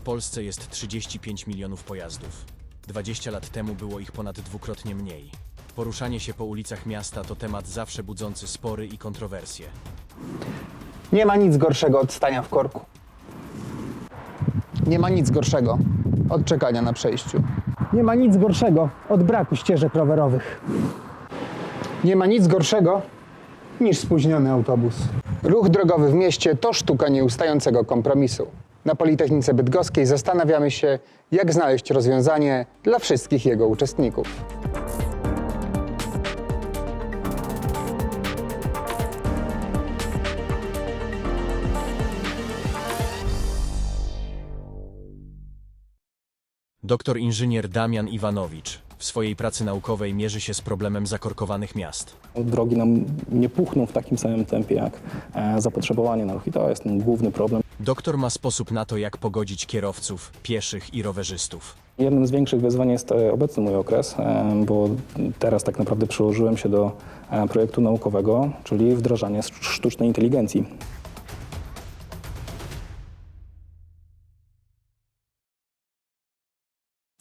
W Polsce jest 35 milionów pojazdów. 20 lat temu było ich ponad dwukrotnie mniej. Poruszanie się po ulicach miasta to temat zawsze budzący spory i kontrowersje. Nie ma nic gorszego od stania w korku. Nie ma nic gorszego od czekania na przejściu. Nie ma nic gorszego od braku ścieżek rowerowych. Nie ma nic gorszego niż spóźniony autobus. Ruch drogowy w mieście to sztuka nieustającego kompromisu. Na Politechnice Bydgoskiej zastanawiamy się, jak znaleźć rozwiązanie dla wszystkich jego uczestników. Doktor inżynier Damian Iwanowicz w swojej pracy naukowej mierzy się z problemem zakorkowanych miast. Drogi nam nie puchną w takim samym tempie jak e, zapotrzebowanie na ruch i to jest ten główny problem. Doktor ma sposób na to, jak pogodzić kierowców, pieszych i rowerzystów. Jednym z większych wyzwań jest e, obecny mój okres, e, bo teraz tak naprawdę przyłożyłem się do e, projektu naukowego, czyli wdrażania sz- sztucznej inteligencji.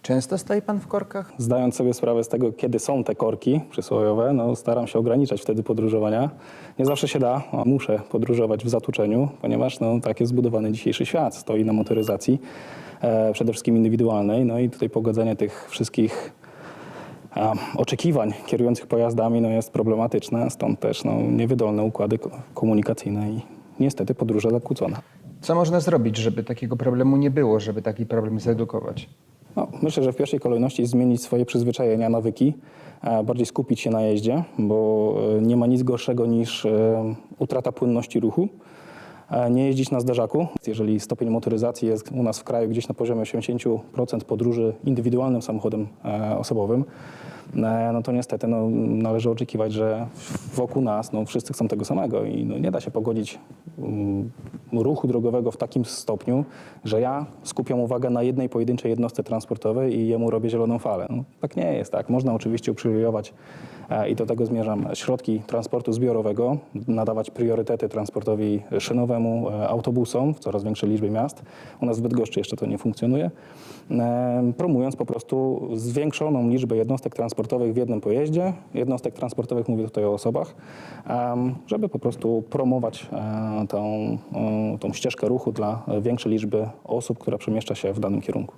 Często stoi pan w korkach? Zdając sobie sprawę z tego, kiedy są te korki przysłowiowe, no staram się ograniczać wtedy podróżowania. Nie zawsze się da, a muszę podróżować w zatuczeniu, ponieważ no, tak jest zbudowany dzisiejszy świat. Stoi na motoryzacji, e, przede wszystkim indywidualnej, no i tutaj pogodzenie tych wszystkich e, oczekiwań kierujących pojazdami no, jest problematyczne, stąd też no, niewydolne układy ko- komunikacyjne i niestety podróże zakłócone. Co można zrobić, żeby takiego problemu nie było, żeby taki problem zedukować? No, myślę, że w pierwszej kolejności zmienić swoje przyzwyczajenia, nawyki, bardziej skupić się na jeździe, bo e, nie ma nic gorszego niż e, utrata płynności ruchu. Nie jeździć na zderzaku. Jeżeli stopień motoryzacji jest u nas w kraju gdzieś na poziomie 80% podróży indywidualnym samochodem e, osobowym, no to niestety no, należy oczekiwać, że wokół nas no, wszyscy chcą tego samego i no, nie da się pogodzić mm, ruchu drogowego w takim stopniu, że ja skupiam uwagę na jednej pojedynczej jednostce transportowej i jemu robię zieloną falę. No, tak nie jest, tak. Można oczywiście uprzywilejować e, i do tego zmierzam środki transportu zbiorowego, nadawać priorytety transportowi szynowemu, e, autobusom w coraz większej liczbie miast. U nas w Bydgoszczy jeszcze to nie funkcjonuje. E, Promując po prostu zwiększoną liczbę jednostek transportowych w jednym pojeździe, jednostek transportowych, mówię tutaj o osobach, żeby po prostu promować e, tą, e, tą ścieżkę ruchu dla większej liczby osób, która przemieszcza się w danym kierunku.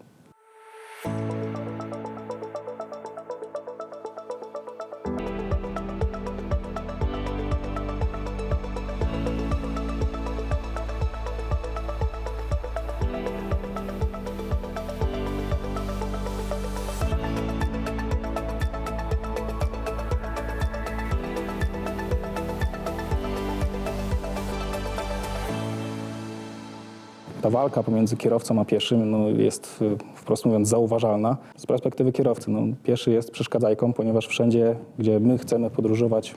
Walka pomiędzy kierowcą a pieszym no, jest y, wprost mówiąc zauważalna. Z perspektywy kierowcy no, pieszy jest przeszkadzajką, ponieważ wszędzie, gdzie my chcemy podróżować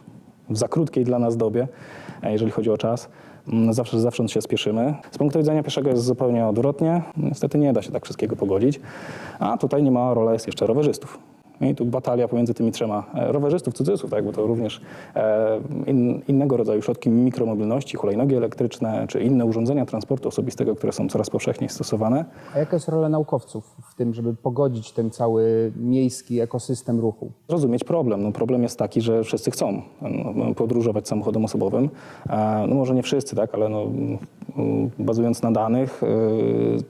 w za krótkiej dla nas dobie, jeżeli chodzi o czas, mm, zawsze zawsze się spieszymy. Z punktu widzenia pieszego jest zupełnie odwrotnie. Niestety nie da się tak wszystkiego pogodzić. A tutaj nie ma rola jest jeszcze rowerzystów. I tu batalia pomiędzy tymi trzema e, rowerzystów, cudzysłów, tak, bo to również e, in, innego rodzaju środki mikromobilności, hulajnogi elektryczne, czy inne urządzenia transportu osobistego, które są coraz powszechniej stosowane. A jaka jest rola naukowców w tym, żeby pogodzić ten cały miejski ekosystem ruchu? Zrozumieć problem. No, problem jest taki, że wszyscy chcą no, podróżować samochodem osobowym. E, No, może nie wszyscy, tak, ale no, bazując na danych,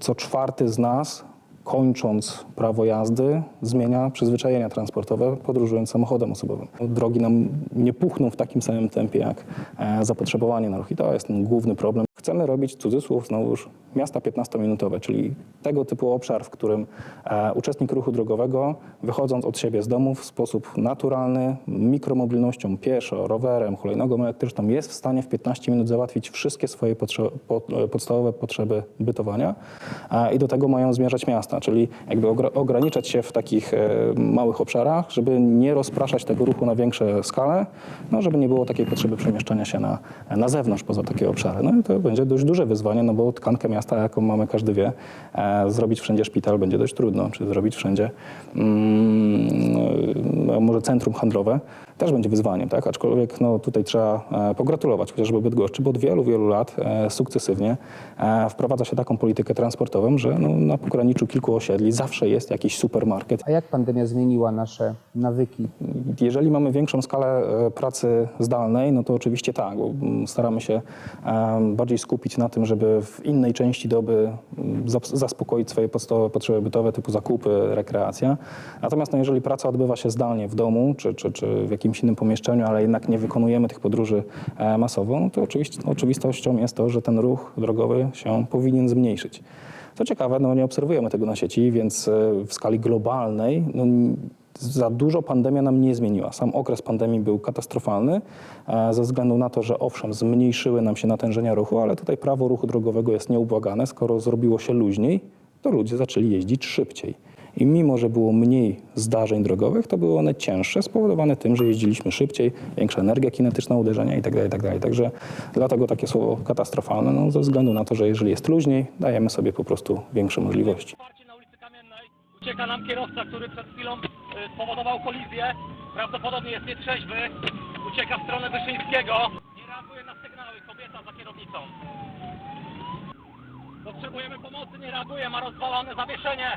co czwarty z nas kończąc prawo jazdy, zmienia przyzwyczajenia transportowe, podróżując samochodem osobowym. Drogi nam nie puchną w takim samym tempie jak e, zapotrzebowanie na ruch i to jest ten główny problem. Chcemy robić, cudzysłów, znowuż, miasta 15-minutowe, czyli tego typu obszar, w którym e, uczestnik ruchu drogowego, wychodząc od siebie z domu w sposób naturalny, mikromobilnością, pieszo, rowerem, hulajnogą elektryczną, jest w stanie w 15 minut załatwić wszystkie swoje potrze- po, e, podstawowe potrzeby bytowania e, i do tego mają zmierzać miasta, czyli jakby ogra- ograniczać się w takich małych obszarach, żeby nie rozpraszać tego ruchu na większe skale, no, żeby nie było takiej potrzeby przemieszczania się na, na zewnątrz poza takie obszary. No i to będzie dość duże wyzwanie, no bo tkankę miasta, jaką mamy każdy wie, e, zrobić wszędzie szpital będzie dość trudno, czy zrobić wszędzie? Mm, no, może centrum handlowe, też będzie wyzwaniem, tak? aczkolwiek no, tutaj trzeba e, pogratulować chociażby Bydgoszczy, bo od wielu, wielu lat e, sukcesywnie e, wprowadza się taką politykę transportową, że no, na pograniczu kilku osiedli zawsze jest jakiś supermarket. A jak pandemia zmieniła nasze nawyki? Jeżeli mamy większą skalę pracy zdalnej, no to oczywiście tak, bo mm, staramy się bardziej skupić na tym, żeby w innej części doby mm, zas- zaspokoić swoje podstawowe potrzeby bytowe, typu zakupy, rekreacja. Natomiast no, jeżeli praca odbywa się zdalnie w domu czy, czy, czy w jakimś innym pomieszczeniu, ale jednak nie wykonujemy tych podróży e, masowo, no to oczywiście, oczywistością jest to, że ten ruch drogowy się powinien zmniejszyć. Co ciekawe, no nie obserwujemy tego na sieci, więc e, w skali globalnej no, za dużo pandemia nam nie zmieniła. Sam okres pandemii był katastrofalny e, ze względu na to, że owszem, zmniejszyły nam się natężenia ruchu, ale tutaj prawo ruchu drogowego jest nieubłagane. Skoro zrobiło się luźniej, to ludzie zaczęli jeździć szybciej. I mimo, że było mniej zdarzeń drogowych, to były one cięższe, spowodowane tym, że jeździliśmy szybciej, większa energia kinetyczna uderzenia itd. itd. Także dlatego takie słowo katastrofalne, no, ze względu na to, że jeżeli jest luźniej, dajemy sobie po prostu większe możliwości. Na ulicy Kamiennej. Ucieka nam kierowca, który przed chwilą y, spowodował kolizję. Prawdopodobnie jest nietrzeźwy. Ucieka w stronę Wyszyńskiego. Nie reaguje na sygnały. Kobieta za kierownicą. Potrzebujemy pomocy, nie reaguje, ma rozwalone zawieszenie.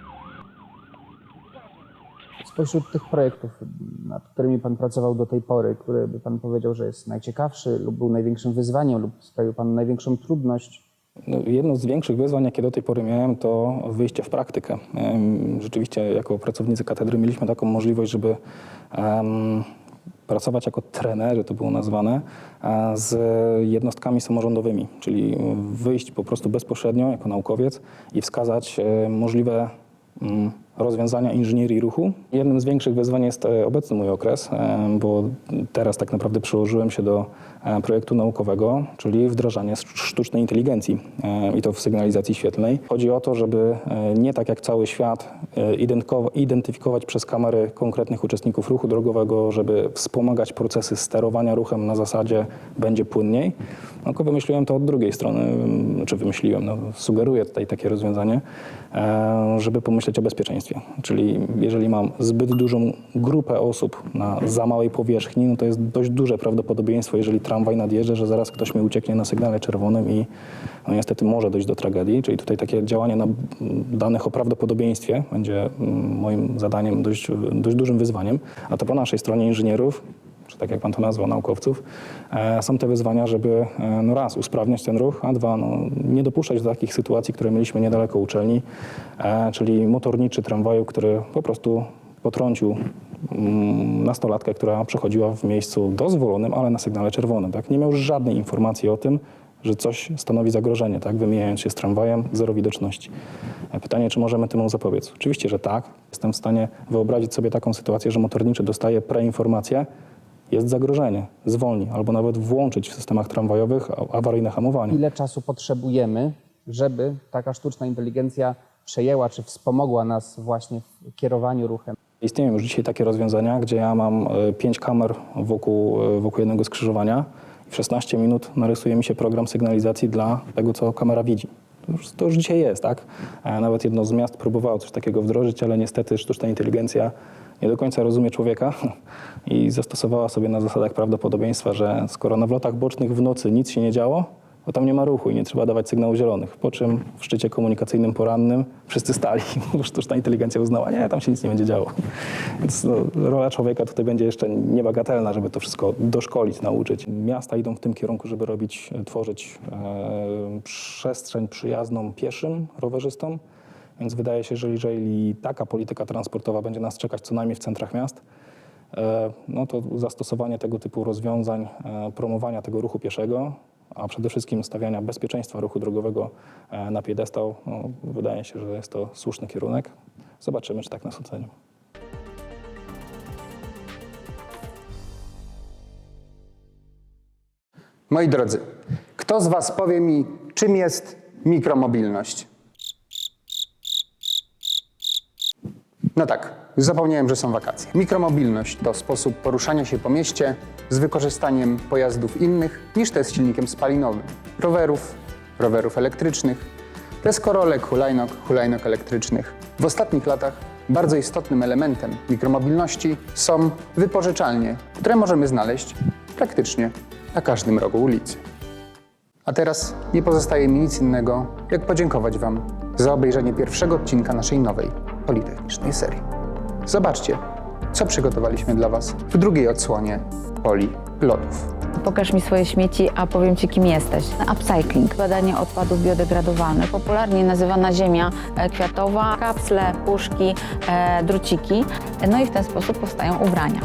Spośród tych projektów, nad którymi Pan pracował do tej pory, który by Pan powiedział, że jest najciekawszy lub był największym wyzwaniem lub sprawił Panu największą trudność, No, jedno z większych wyzwań, jakie do tej pory miałem, to wyjście w praktykę. Rzeczywiście jako pracownicy katedry mieliśmy taką możliwość, żeby em, pracować jako trenerzy, to było nazwane, z jednostkami samorządowymi, czyli wyjść po prostu bezpośrednio jako naukowiec i wskazać e, możliwe mm, rozwiązania inżynierii ruchu. Jednym z większych wyzwań jest e, obecny mój okres, e, bo teraz tak naprawdę przyłożyłem się do e, projektu naukowego, czyli wdrażanie sz- sztucznej inteligencji i to w sygnalizacji świetlnej. Chodzi o to, żeby nie tak jak cały świat identyfikowa- identyfikować przez kamery konkretnych uczestników ruchu drogowego, żeby wspomagać procesy sterowania ruchem na zasadzie będzie płynniej. Tylko wymyśliłem to od drugiej strony, czy wymyśliłem, no, sugeruję tutaj takie rozwiązanie, żeby pomyśleć o bezpieczeństwie. Czyli jeżeli mam zbyt dużą grupę osób na za małej powierzchni, no to jest dość duże prawdopodobieństwo, jeżeli tramwaj nadjeżdża, że zaraz ktoś mi ucieknie na sygnale czerwonym i no niestety może dojść do tragedii. Czyli tutaj takie działanie na danych o prawdopodobieństwie będzie moim zadaniem dość, dość dużym wyzwaniem. A to po naszej stronie inżynierów czy tak jak pan to nazwał, naukowców, e, są te wyzwania, żeby e, no raz usprawniać ten ruch, a dwa no, nie dopuszczać do takich sytuacji, które mieliśmy niedaleko uczelni, e, czyli motorniczy tramwaju, który po prostu potrącił mm, nastolatkę, która przechodziła w miejscu dozwolonym, ale na sygnale czerwonym. Tak? Nie miał żadnej informacji o tym, że coś stanowi zagrożenie, tak? wymijając się z tramwajem, zero widoczności. Pytanie, czy możemy temu zapobiec? Oczywiście, że tak. Jestem w stanie wyobrazić sobie taką sytuację, że motorniczy dostaje preinformację, jest zagrożenie, zwolni, albo nawet włączyć w systemach tramwajowych awaryjne hamowanie. ile czasu potrzebujemy, żeby taka sztuczna inteligencja przejęła czy wspomogła nas właśnie w kierowaniu ruchem? Istnieją już dzisiaj takie rozwiązania, gdzie ja mam e, pięć kamer wokół, e, wokół jednego skrzyżowania i w 16 minut narysuje mi się program sygnalizacji dla tego, co kamera widzi. To już, to już dzisiaj jest, tak? E, Nawet jedno z miast próbowało coś takiego wdrożyć, ale niestety sztuczna inteligencja nie do końca rozumie człowieka i zastosowała sobie na zasadach prawdopodobieństwa, że skoro na wlotach bocznych w nocy nic się nie działo, bo tam nie ma ruchu i nie trzeba dawać sygnałów zielonych. Po czym w szczycie komunikacyjnym porannym wszyscy stali, bo sztuczna inteligencja uznała, nie, tam się nic nie będzie działo. Więc no, rola człowieka tutaj będzie jeszcze niebagatelna, żeby to wszystko doszkolić, nauczyć. Miasta idą w tym kierunku, żeby robić, tworzyć e, przestrzeń przyjazną pieszym rowerzystom. Więc wydaje się, że jeżeli taka polityka transportowa będzie nas czekać co najmniej w centrach miast, e, no to zastosowanie tego typu rozwiązań, e, promowania tego ruchu pieszego, a przede wszystkim stawiania bezpieczeństwa ruchu drogowego e, na piedestał, no, wydaje się, że jest to słuszny kierunek. Zobaczymy, czy tak nas ocenią. Moi drodzy, kto z Was powie mi, czym jest mikromobilność? No tak, zapomniałem, że są wakacje. Mikromobilność to sposób poruszania się po mieście z wykorzystaniem pojazdów innych niż te z silnikiem spalinowym. Rowerów, rowerów elektrycznych, deskorolek, hulajnok, hulajnok elektrycznych. W ostatnich latach Bardzo istotnym elementem mikromobilności są wypożyczalnie, które możemy znaleźć praktycznie na każdym rogu ulicy. A teraz nie pozostaje mi nic innego, jak podziękować Wam za obejrzenie pierwszego odcinka naszej nowej politechnicznej serii. Zobaczcie, co przygotowaliśmy dla Was w drugiej odsłonie Poli Lotów. Pokaż mi swoje śmieci, a powiem Ci, kim jesteś. Upcycling, badanie odpadów biodegradowalnych, popularnie nazywana ziemia e, kwiatowa, kapsle, puszki, e, druciki. No i w ten sposób powstają ubrania.